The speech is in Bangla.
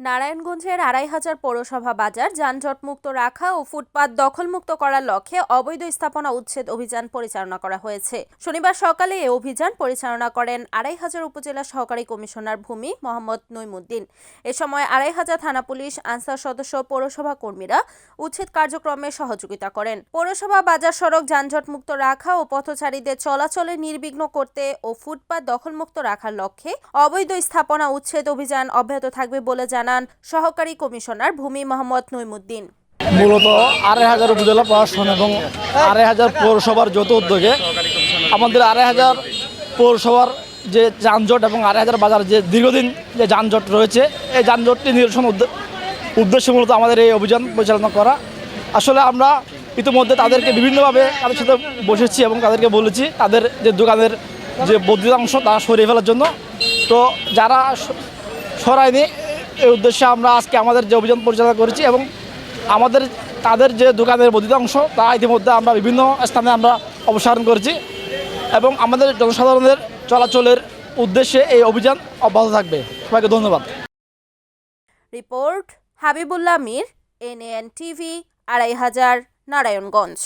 নারায়ণগঞ্জের আড়াই হাজার পৌরসভা বাজার, যানজটমুক্ত রাখা ও ফুটপাত দখলমুক্ত করার লক্ষ্যে অবৈধ স্থাপনা উচ্ছেদ অভিযান পরিচালনা করা হয়েছে। শনিবার সকালে এ অভিযান পরিচালনা করেন আড়াই হাজার উপজেলা সহকারী কমিশনার ভূমি মোহাম্মদ নইমুদ্দিন। এ সময় আড়াই হাজার থানা পুলিশ, আনসার সদস্য, পৌরসভা কর্মীরা উচ্ছেদ কার্যক্রমে সহযোগিতা করেন। পৌরসভা বাজার সড়ক, যানজটমুক্ত রাখা ও পথচারীদের চলাচলে নির্বিঘ্ন করতে ও ফুটপাত দখলমুক্ত রাখার লক্ষ্যে অবৈধ স্থাপনা উচ্ছেদ অভিযান অব্যাহত থাকবে বলে জানান সহকারী কমিশনার ভূমি মোহাম্মদ নইমুদ্দিন। মূলত আড়াই হাজার উপজেলা প্রশাসন এবং আড়াই হাজার পৌরসভার যৌথ উদ্যোগে আমাদের আড়াই হাজার পৌরসভার যে যানজট এবং আড়াই হাজার বাজার যে দীর্ঘদিন যে যানজট রয়েছে, এই যানজটটি নিরসন উদ্দে- উদ্দেশ্যে মূলত আমাদের এই অভিযান পরিচালনা করা। আসলে আমরা ইতিমধ্যে তাদেরকে বিভিন্নভাবে তাদের সাথে বসেছি এবং তাদেরকে বলেছি তাদের যে দোকানের যে বর্ধিতাংশ তা সরিয়ে ফেলার জন্য। তো যারা সরায়নি এই উদ্দেশ্যে আমরা আজকে আমাদের যে অভিযান পরিচালনা করেছি এবং আমাদের, তাদের যে দোকানের বর্ধিত অংশ তা ইতিমধ্যে আমরা বিভিন্ন স্থানে আমরা অপসারণ করেছি এবং আমাদের জনসাধারণের চলাচলের উদ্দেশ্যে এই অভিযান অব্যাহত থাকবে। সবাইকে ধন্যবাদ। Report Habibullah Mir NN TV, আড়াই হাজার, নারায়ণগঞ্জ।